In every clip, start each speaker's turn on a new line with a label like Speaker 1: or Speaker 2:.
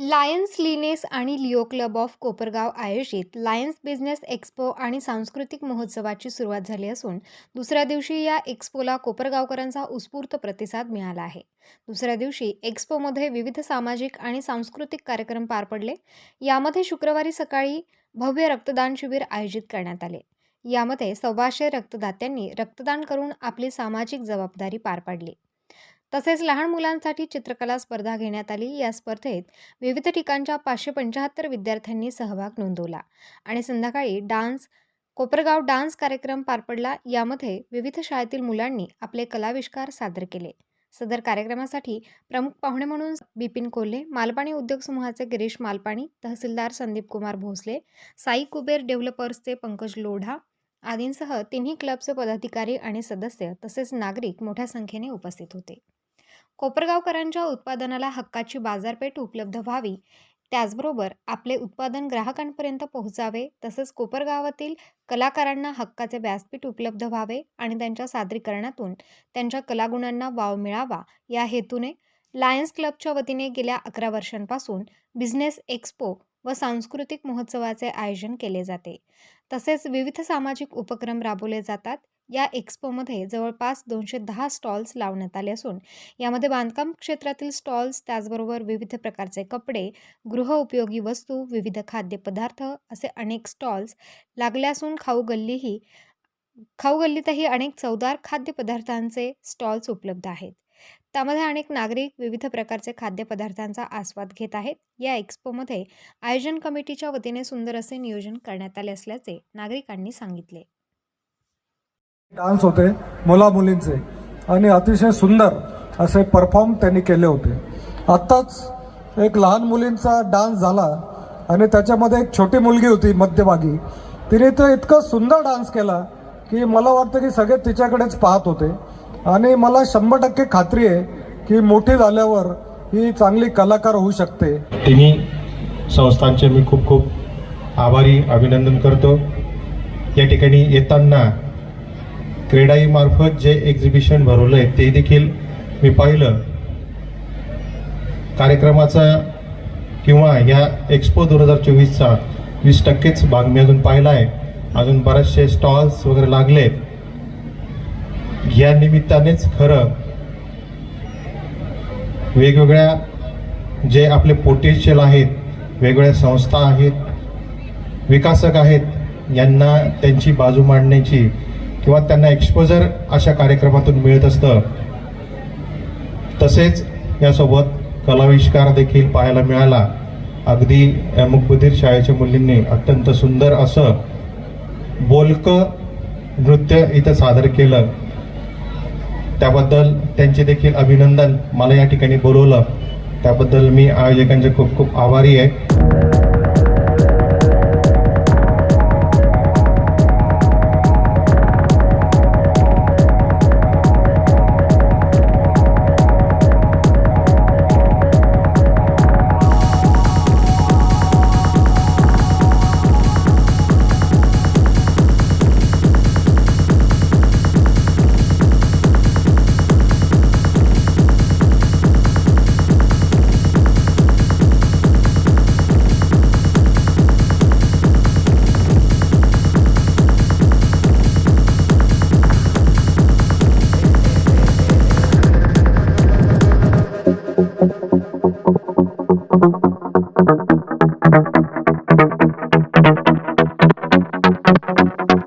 Speaker 1: Lions Lioness आणि Leo club of Kopargaon आयोजित Lions business expo आणि सांस्कृतिक महोत्सवाची सुरुवात झाली असून दुसऱ्या दिवशी या एक्स्पोला कोपरगावकरांचा उत्स्फूर्त प्रतिसाद मिळाला आहे. दुसऱ्या दिवशी एक्स्पोमध्ये विविध सामाजिक आणि सांस्कृतिक कार्यक्रम पार पडले. यामध्ये शुक्रवारी सकाळी भव्य रक्तदान शिबिर आयोजित करण्यात आले. यामध्ये सव्वाशे रक्तदात्यांनी रक्तदान करून आपली सामाजिक जबाबदारी पार पाडली. तसेच लहान मुलांसाठी चित्रकला स्पर्धा घेण्यात आली. या स्पर्धेत विविध ठिकाणच्या पाचशे पंच्याहत्तर विद्यार्थ्यांनी सहभाग नोंदवला आणि संध्याकाळी डान्स कोपरगाव डान्स कार्यक्रम पार पडला. यामध्ये विविध शाळेतील मुलांनी आपले कलाविष्कार सादर केले. सदर कार्यक्रमासाठी प्रमुख पाहुणे म्हणून बिपिन कोल्हे मालपाणी उद्योग समूहाचे गिरीश मालपाणी तहसीलदार संदीप कुमार भोसले साई कुबेर डेव्हलपर्सचे पंकज लोढा आदींसह तिन्ही क्लबचे पदाधिकारी आणि सदस्य तसेच नागरिक मोठ्या संख्येने उपस्थित होते. कोपरगावकरांच्या उत्पादनाला हक्काची बाजारपेठ उपलब्ध व्हावी. त्याचबरोबर आपले उत्पादन ग्राहकांपर्यंत पोहोचावे तसेच कोपरगावातील कलाकारांना हक्काचे व्यासपीठ उपलब्ध व्हावे आणि त्यांच्या सादरीकरणातून त्यांच्या कलागुणांना वाव मिळावा या हेतूने लायन्स क्लबच्या वतीने गेल्या अकरा वर्षांपासून बिझनेस एक्स्पो व सांस्कृतिक महोत्सवाचे आयोजन केले जाते. तसेच विविध सामाजिक उपक्रम राबवले जातात. या एक्स्पोमध्ये जवळपास दोनशे दहा स्टॉल्स लावण्यात आले असून यामध्ये बांधकाम क्षेत्रातील स्टॉल्स त्याचबरोबर विविध प्रकारचे कपडे गृहउपयोगी वस्तू विविध खाद्यपदार्थ असे अनेक स्टॉल्स लागले असून खाऊ गल्लीही खाऊ गल्लीतही अनेक चवदार खाद्यपदार्थांचे स्टॉल्स उपलब्ध आहेत. त्यामध्ये अनेक नागरिक विविध प्रकारचे खाद्यपदार्थांचा आस्वाद घेत आहेत. या एक्स्पोमध्ये आयोजन कमिटीच्या वतीने सुंदर असे नियोजन करण्यात आले असल्याचे नागरिकांनी सांगितले.
Speaker 2: डान्स होते मुला मुलींचे आणि अतिशय सुंदर असे परफॉर्म त्यांनी केले होते. आत्ताच एक लहान मुलींचा डान्स झाला आणि त्याच्यामध्ये एक छोटी मुलगी होती मध्यभागी. तिने तो इतकं सुंदर डान्स केला की मला वाटतं की सगळे तिच्याकडेच पाहत होते. आणि मला शंभर टक्के खात्री आहे की मोठी झाल्यावर ही चांगली कलाकार होऊ शकते.
Speaker 3: तिन्ही संस्थांचे मी खूप खूप आभारी अभिनंदन करतो. या ठिकाणी येताना क्रीडाईमार्फत जे एक्झिबिशन भरवलं आहे ते देखील मी पाहिलं. कार्यक्रमाचा किंवा ह्या एक्सपो दोन हजार चोवीसचा वीस टक्केच भाग मी अजून पाहिला आहे. अजून बरेचसे स्टॉल्स वगैरे लागले या निमित्तानेच खरं वेगवेगळ्या जे आपले पोटेन्शियल आहेत वेगवेगळ्या संस्था आहेत विकासक आहेत यांना त्यांची बाजू मांडण्याची किंवा त्यांना एक्सपोजर अशा कार्यक्रमातून मिळत असतं. तसेच यासोबत कलाविष्कार देखील पाहायला मिळाला. अगदी या मुकबधीर शाळेच्या मुलींनी अत्यंत सुंदर असं बोलकं नृत्य इथं सादर केलं. त्याबद्दल त्यांचे देखील अभिनंदन. मला या ठिकाणी बोलवलं. त्याबद्दल मी आयोजकांचे खूप खूप आभारी आहे.
Speaker 4: आपलं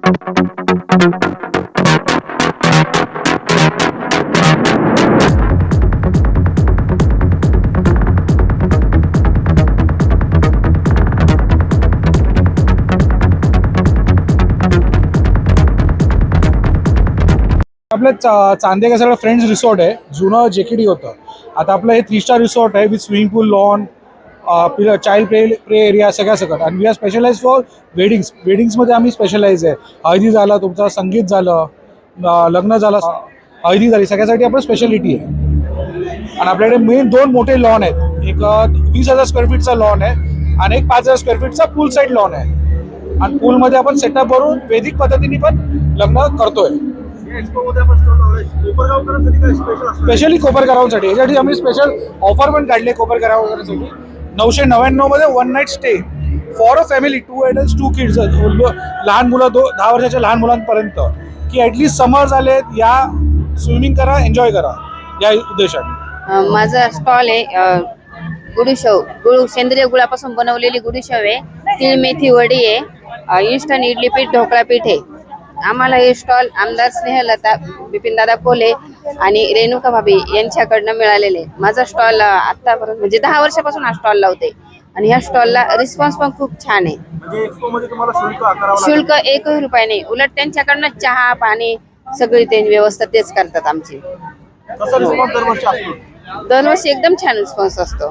Speaker 4: चा चांदेगा सगळं फ्रेंड्स रिसॉर्ट आहे? जुनं जेकेडी डी होतं. आता आपलं हे थ्री स्टार रिसॉर्ट आहे with swimming pool lawn child play play area सगळ्या सकट. आणि we are specialise for weddings वेडिंग्समध्ये आम्ही स्पेशलाइज आहे. हळदी झालं तुमचं संगीत झालं लग्न झालं हळदी झाली. सगळ्यासाठी आपण स्पेशालिटी आहे. आणि आपल्याकडे मेन दोन मोठे लॉन आहेत. एक वीस हजार स्क्वेअर फीटचा लॉन आहे आणि एक पाच हजार स्क्वेअर फीटचा पूल साईड लॉन आहे. आणि पूलमध्ये आपण सेटअप भरून वैदिक पद्धतीने पण लग्न करतोय. स्पेशली कोपरकरांसाठी. याच्यासाठी आम्ही स्पेशल ऑफर पण काढले कोपरकरांसाठी. नऊशे नव्याण्णवमध्ये one night stay for a family two adult two kids लहान मुलं दो दहा वर्षाच्या लहान मुलांपर्यंत. की ॲटलीस्ट समर झालेत या स्विमिंग करा एन्जॉय करा या उद्देशाने.
Speaker 5: माझा स्टॉल आहे गुडूशव गुळू सेंद्रिय गुळापासून बनवलेली गुडूशव आहे. तीळ मेथी वडी आहे. अ, इन्स्टंट इडली पीठ ढोकळा पीठ आहे. आम्हाला हे स्टॉल आमदार स्नेहलता बिपिनदादा कोले आणि रेणुका भाभी यांच्याकडनं मिळालेले. माझा स्टॉल आतापर्यंत म्हणजे दहा वर्षापासून हा स्टॉल लावते. आणि ह्या स्टॉलला रिस्पॉन्स पण खूप छान आहे.
Speaker 6: म्हणजे शुल्क
Speaker 5: एकही रुपये नाही. उलट त्यांच्याकडनं चहा पाणी सगळी ते व्यवस्था तेच करतात आमची.
Speaker 6: दरवर्षी
Speaker 5: एकदम छान रिस्पॉन्स असतो.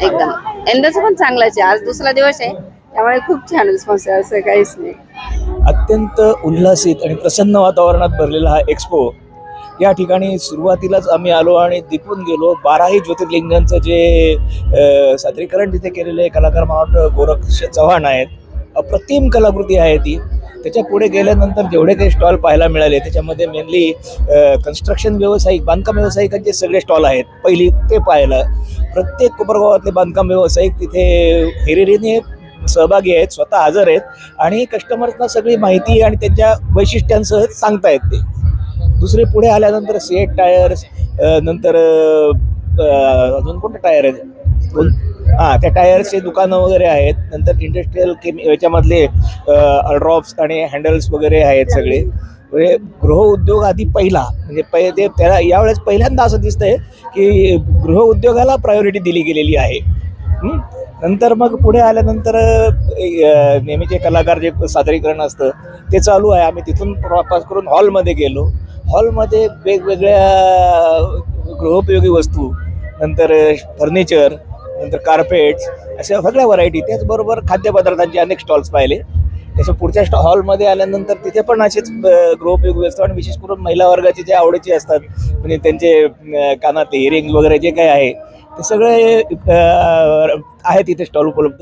Speaker 5: एकदम. यंदाचा पण चांगलाच आहे. आज दुसरा दिवस आहे. त्यामुळे खूप छान रिस्पॉन्स आहे. असं काहीच नाही.
Speaker 7: अत्यंत उल्हासित आणि प्रसन्न वातावरणात भरलेला हा एक्सपो या ठिकाणी सुरुवातीलाच आम्ही आलो आणि दिपून गेलो. बाराही ज्योतिर्लिंगांचं जे सादरीकरण तिथे केलेले कलाकार मला वाटतं गोरक्ष चव्हाण आहेत. अप्रतिम कलाकृती आहे ती. त्याच्या पुढे गेल्यानंतर जेवढे काही स्टॉल पाहायला मिळाले त्याच्यामध्ये मेनली कन्स्ट्रक्शन व्यावसायिक बांधकाम व्यावसायिकांचे सगळे स्टॉल आहेत. पहिली ते पाहायला. प्रत्येक कोपरगावातले बांधकाम व्यावसायिक तिथे हिरिरीने सहभागी आहेत स्वतः हजर आहेत आणि कस्टमर्सना सगळी माहिती आणि त्यांच्या वैशिष्ट्यांसह सांगतायत ते. दुसरे पुढे आल्यानंतर सेट टायर्स नंतर अजून कोणते टायर आहेत? हां त्या टायर्सचे दुकानं वगैरे आहेत. नंतर इंडस्ट्रीयल केमी याच्यामधले ड्रॉप्स आणि हँडल्स वगैरे आहेत सगळे. म्हणजे गृहउद्योग आधी पहिला. म्हणजे पहि ते त्याला यावेळेस पहिल्यांदा असं दिसतंय की गृहउद्योगाला प्रायोरिटी दिली गेलेली आहे. नंतर मग पुढे आल्यानंतर नेहमीचे कलाकार जे सादरीकरण असतं ते चालू आहे. आम्ही तिथून प्रवास करून हॉलमध्ये गेलो. हॉलमध्ये वेगवेगळ्या गृहोपयोगी वस्तू नंतर फर्निचर नंतर कार्पेट्स अशा सगळ्या व्हरायटी त्याचबरोबर खाद्यपदार्थांचे अनेक स्टॉल्स पाहिले. त्याच्या पुढच्या स्टॉ हॉलमध्ये आल्यानंतर तिथे पण असेच गृहोपयोगी वस्तू आणि विशेष करून महिला वर्गाचे जे आवडीचे असतात म्हणजे त्यांचे कानात कानातले इयरिंग्स वगैरे जे काही आहे ते सगळे अ, आहेत इथे स्टॉल उपलब्ध.